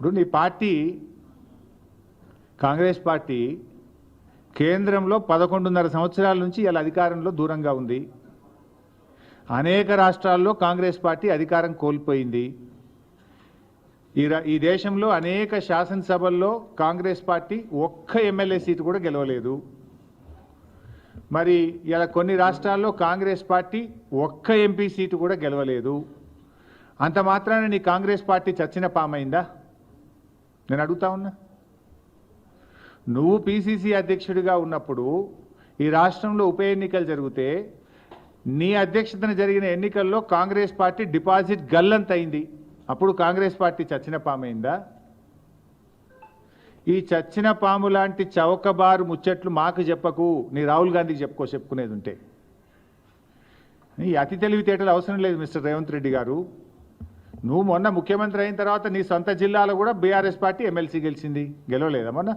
ఇప్పుడు నీ party Congress party కేంద్రంలో పదకొండున్నర సంవత్సరాల నుంచి ఇలా అధికారంలో దూరంగా ఉంది. అనేక రాష్ట్రాల్లో కాంగ్రెస్ పార్టీ అధికారం కోల్పోయింది. ఈ రా- ఈ దేశంలో అనేక శాసనసభల్లో కాంగ్రెస్ పార్టీ ఒక్క ఎమ్మెల్యే సీటు కూడా గెలవలేదు. మరి ఇలా కొన్ని రాష్ట్రాల్లో కాంగ్రెస్ పార్టీ ఒక్క ఎంపీ సీటు కూడా గెలవలేదు. అంత మాత్రాన నీ కాంగ్రెస్ పార్టీ చచ్చిన పామైందా? నేను అడుగుతా ఉన్నా. నువ్వు పిసిసి అధ్యక్షుడిగా ఉన్నప్పుడు ఈ రాష్ట్రంలో ఉప ఎన్నికలు జరిగితే నీ అధ్యక్షతన జరిగిన ఎన్నికల్లో కాంగ్రెస్ పార్టీ డిపాజిట్ గల్లంత అయింది అప్పుడు కాంగ్రెస్ పార్టీ చచ్చిన పామైందా? ఈ చచ్చిన పాము లాంటి చౌకబారు ముచ్చట్లు మాకు చెప్పకు నీ రాహుల్ గాంధీకి చెప్పుకో చెప్పుకునేది ఉంటే. ఈ అతి తెలివితేటలు అవసరం లేదు మిస్టర్ రేవంత్ రెడ్డి గారు. నువ్వు మొన్న ముఖ్యమంత్రి అయిన తర్వాత నీ సొంత జిల్లాలో కూడా బీఆర్ఎస్ పార్టీ ఎమ్మెల్సీ గెలిచింది. గెలవలేదా మొన్న?